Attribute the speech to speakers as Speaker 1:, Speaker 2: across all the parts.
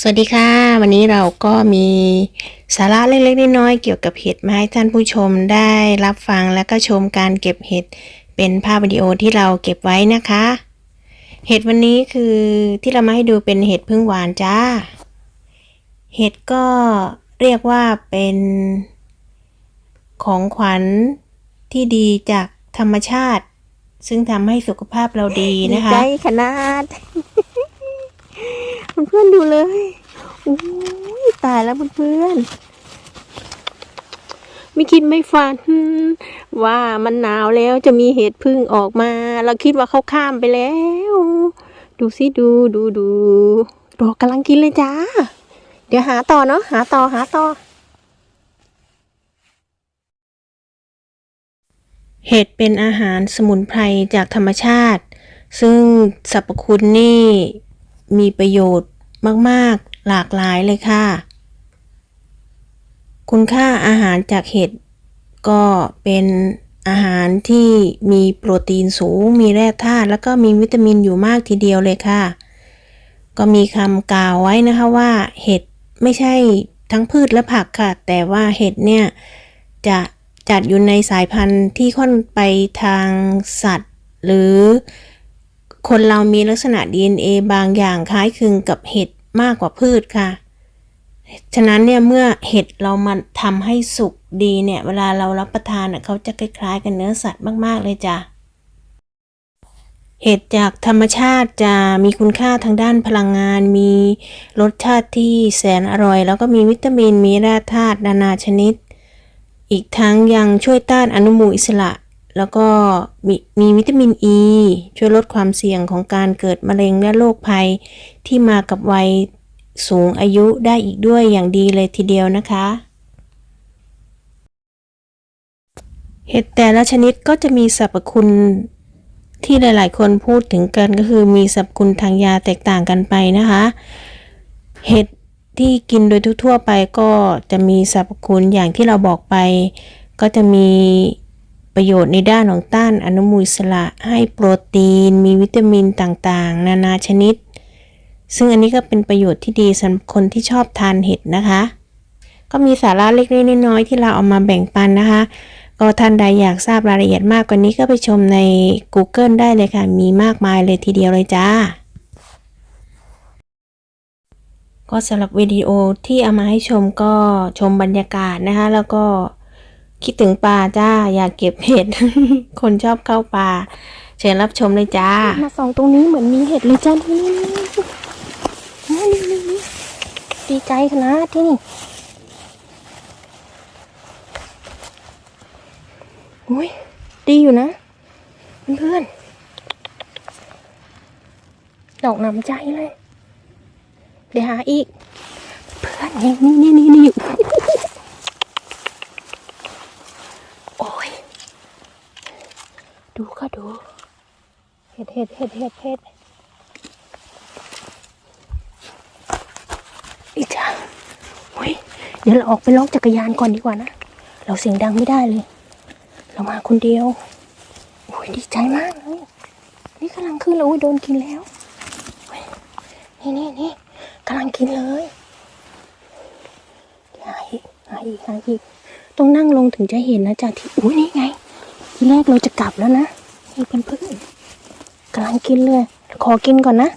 Speaker 1: สวัสดีค่ะ วันนี้เราก็มีสาระเล็กๆน้อยๆเกี่ยวกับเห็ดมาให้ท่านผู้ชมได้รับฟังและก็ชมการเก็บเห็ดเป็นภาพวิดีโอที่เราเก็บไว้นะคะ เห็ดวันนี้คือที่เรามาให้ดูเป็นเห็ดพึ่งหวานจ้า เห็ดก็เรียกว่าเป็นของขวัญที่ดีจากธรรมชาติ ซึ่งทำให้สุขภาพเราดีนะคะ
Speaker 2: ใจขนาด เพื่อนๆดูเลยอุ้ยตายแล้วเพื่อนๆไม่คิดไม่ฝัน ว่ามันหนาวแล้วจะมีเห็ดพึ่งออกมา เราคิดว่าเขาข้ามไปแล้ว ดูสิดูดูดูรอกำลังกินเลยจ้า เดี๋ยวหาต่อเนาะหาต่อหาต่อ
Speaker 1: เห็ดเป็นอาหารสมุนไพรจากธรรมชาติ ซึ่งสรรพคุณนี่มีประโยชน์ มาก ๆ หลากหลายเลยค่ะ คุณค่าอาหารจากเห็ดก็เป็นอาหารที่มีโปรตีนสูง มีแร่ธาตุแล้วก็มีวิตามินอยู่มากทีเดียวเลยค่ะ ก็มีคำกล่าวไว้นะคะว่าเห็ดไม่ใช่ทั้งพืชและผักค่ะ แต่ว่าเห็ดเนี่ยจะจัดอยู่ในสายพันธุ์ที่ค่อนไปทางสัตว์ หรือคนเรามีลักษณะ DNA บางอย่างคล้ายคลึงกับเห็ด มากกว่าพืชค่ะ ฉะนั้นเนี่ยเมื่อเห็ดเรามาทำให้สุกดีเนี่ย เวลาเรารับประทานน่ะเขาจะคล้ายๆ กับเนื้อสัตว์มากๆเลยจ้ะเห็ดจากธรรมชาติจะมีคุณค่าทางด้านพลังงาน มีรสชาติที่แสนอร่อย แล้วก็มีวิตามินมีแร่ธาตุนานาชนิด อีกทั้งยังช่วยต้านอนุมูลอิสระ แล้วก็มีมีวิตามินอ e, ีช่วยลดความเสี่ยงของการเกิดมะเร็งและโรคภัย ที่มากับวัยสูงอายุได้อีกด้วยอย่างดีเลยทีเดียวนะคะ เห็ดแต่ละชนิดก็จะมีสรรพคุณที่หลาย ๆ คนพูดถึงกันก็คือมีสรรพคุณทางยาแตกต่างกันไปนะคะ เห็ดที่กินโดยทั่วไปก็จะมีสรรพคุณอย่างที่เราบอกไป ก็จะมี ประโยชน์ในด้านของต้านอนุมูลอิสระให้โปรตีน มีวิตามินต่างๆ นานาชนิด ซึ่งอันนี้ก็เป็นประโยชน์ที่ดีสำหรับคนที่ชอบทานเห็ดนะคะ ก็มีสาระเล็กๆน้อยๆที่เราเอามาแบ่งปันนะคะ ก็ท่านใดอยากทราบรายละเอียดมากกว่านี้ก็ไปชมใน Google ได้เลยค่ะ มีมากมายเลยทีเดียวเลยจ้าก็สำหรับวิดีโอที่เอามาให้ชมก็ชมบรรยากาศนะคะ แล้วก็ คิดถึงปลาจ้า อยากเก็บเห็ด คนชอบเข้าป่า เชิญรับชมเลยจ้า
Speaker 2: มาส่องตรงนี้เหมือนมีเห็ดเลยจ้านี่นี่นี่นี่นี่นี่ดีใจขนาดที่นี่อุ้ยดีอยู่นะเพื่อนๆดอกน้ำใจเลย เดี๋ยวหาอีก เพื่อนนี่นี่นี่นี่โอ้ย ดูก็ดู เห็ดเห็ดเห็ดเห็ดเห็ดอีจ้าเฮ้ยเดี๋ยวเราออกไปล็อกจักรยานก่อนดีกว่านะ เราเสียงดังไม่ได้เลย เรามาคนเดียวโอ้ยดีใจมากเลยนี่กำลังขึ้นแล้วโอ้ยโดนกินแล้วนี่นี่นี่กำลังกินเลยหาอีกหาอีกหาอีกต้องนั่งลงถึงจะเห็นนะจ๊ะที่อุ้ยนี่ไง ทีแรกเราจะกลับแล้วนะนี่เพื่อนๆกำลังกินเลย ขอกินก่อนนะ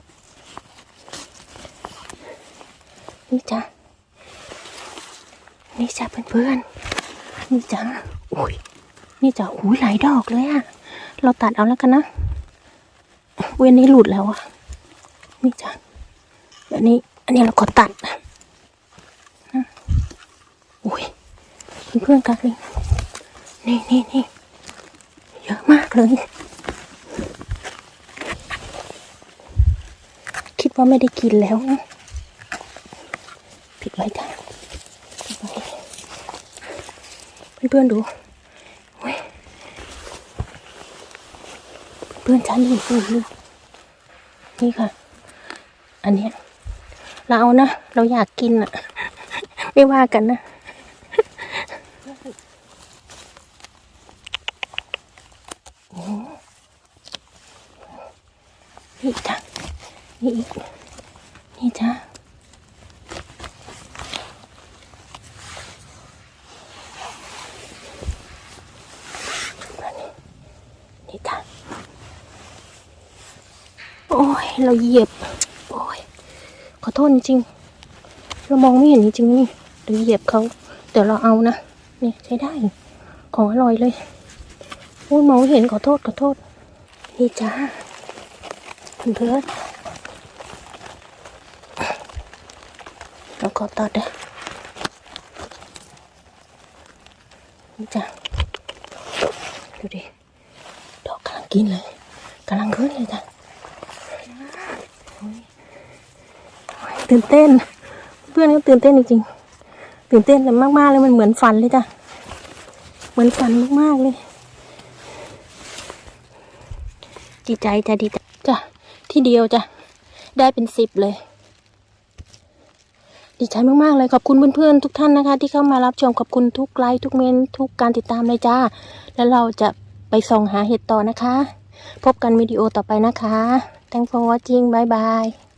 Speaker 2: นี่จ้ะนี่จ้ะเพื่อนๆนี่จ้ะอุ้ยนี่จ้ะอุ้ยหลายดอกเลยอะเราตัดเอาแล้วกันนะเว้นนี้หลุดแล้วอะนี่จ้ะแบบนี้ อันนี้เราก็ตัดนะอุ้ยเพื่อนๆกันเลยนี่นี่นี่ เยอะมากเลย คิดว่าไม่ได้กินแล้วนะผิดไว้จ้ะเพื่อนๆดูเพื่อนฉันนี่นี่นี่นี่ค่ะ อันเนี้ยเรานะ เราอยากกินอะไม่ว่ากันนะ นี่จ้ะนี่นี่จ้ะนี่จ้ะโอ้ย เราเหยียบ โอ้ย ขอโทษจริง เรามองไม่เห็นจริงนี่เราเหยียบเขาแต่เราเอานะ นี่ใช้ได้ ของอร่อยเลยโอ้ยมองม่เห็นขอโทษ ขอโทษ นี่จ้า เพื่อนๆเราขอตัดนะนี่จ้าดูดิ ดอกกำลังกินเลยกำลังขึ้นเลยจ้ะตื่นเต้น เพื่อนก็ตื่นเต้นจริงๆตื่นเต้นแต่มากๆเลยมันเหมือนฝันเลยจ้ะ เหมือนฝันมากๆเลย ดีใจจ้ะดีใจจ้ะ ที่เดียวจ้ะ ได้เป็นสิบเลย ดีใจมากๆเลยขอบคุณเพื่อนๆทุกท่านนะคะ ที่เข้ามารับชมขอบคุณทุกไลค์ทุกเมนทุกการติดตามเลยจ้า แล้วเราจะไปส่องหาเห็ดต่อนะคะ พบกันวิดีโอต่อไปนะคะ thank for watching บายบาย